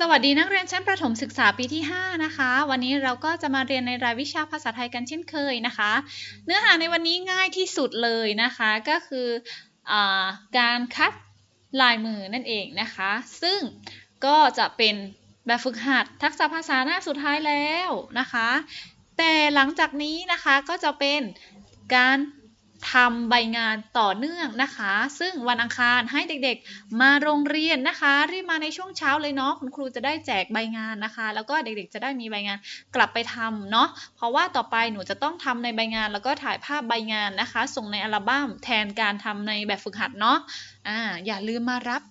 สวัสดีนักเรียนชั้นประถมศึกษาปีที่ 5 นะคะ วันนี้เราก็จะมาเรียนในรายวิชาภาษาไทยกันเช่นเคยนะคะ เนื้อหาในวันนี้ง่ายที่สุดเลยนะคะก็คืออการคัดลายมือนั่นเองนะคะ ซึ่งก็จะเป็นแบบฝึกหัดทักษะภาษาหน้าสุดท้ายแล้วนะคะ แต่หลังจากนี้นะคะก็จะเป็นการ ทำใบงานต่อเนื่องนะคะ ซึ่งวันอังคารให้เด็กๆ มาโรงเรียนนะคะ รีบมาในช่วงเช้าเลยเนาะคุณครูจะได้แจกใบงานนะคะ แล้วก็เด็กๆ จะได้มีใบงานกลับไปทำเนาะเพราะว่าต่อไปหนูจะต้องทำในใบงานแล้วก็ถ่ายภาพใบงานนะคะ ส่งในอัลบั้มแทนการทำในแบบฝึกหัดเนาะอ่าอย่าลืมมารับ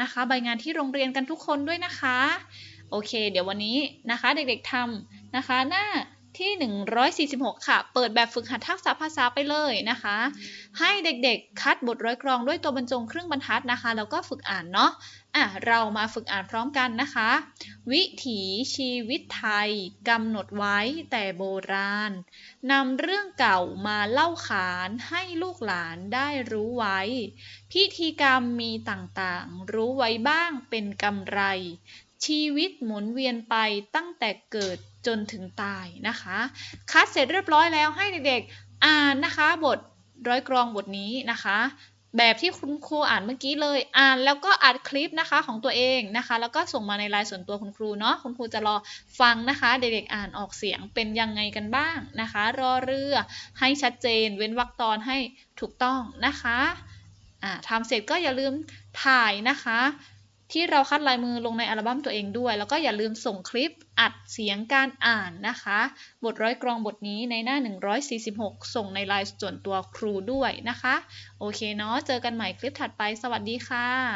นะคะ ใบงานที่โรงเรียนกันทุกคนด้วยนะคะ โอเค เดี๋ยววันนี้นะคะ เด็กๆทำนะคะ หน้า ที่ 146 ค่ะ เปิดแบบฝึกหัดทักษะภาษาไปเลยนะคะ ให้เด็กๆ คัดบทร้อยกรองด้วยตัวบรรจงครึ่งบรรทัดนะคะ แล้วก็ฝึกอ่านเนาะอะเรามาฝึกอ่านพร้อมกันนะคะ วิถีชีวิตไทยกำหนดไว้แต่โบราณนำเรื่องเก่ามาเล่าขานให้ลูกหลานได้รู้ไว้ พิธีกรรมมีต่างๆ รู้ไว้บ้างเป็นกำไร ชีวิตหมุนเวียนไปตั้งแต่เกิดจนถึงตายนะคะ คัดเสร็จเรียบร้อยแล้วให้เด็กๆอ่านนะคะบทร้อยกรองบทนี้นะคะ แบบที่คุณครูอ่านเมื่อกี้เลยอ่านแล้วก็อัดคลิปนะคะของตัวเองนะคะ แล้วก็ส่งมาในไลน์ส่วนตัวคุณครูเนาะคุณครูจะรอฟังนะคะ เด็กๆอ่านออกเสียงเป็นยังไงกันบ้างนะคะ รอเรือให้ชัดเจน เว้นวรรคตอนให้ถูกต้องนะคะอ่าทำเสร็จก็อย่าลืมถ่ายนะคะ ที่เราคัดลายมือลงในอัลบั้มตัวเองด้วย แล้วก็อย่าลืมส่งคลิปอัดเสียงการอ่านนะคะ บทร้อยกรองบทนี้ในหน้า 146 ส่งในไลน์ส่วนตัวครูด้วยนะคะ โอเคเนาะเจอกันใหม่คลิปถัดไป สวัสดีค่ะ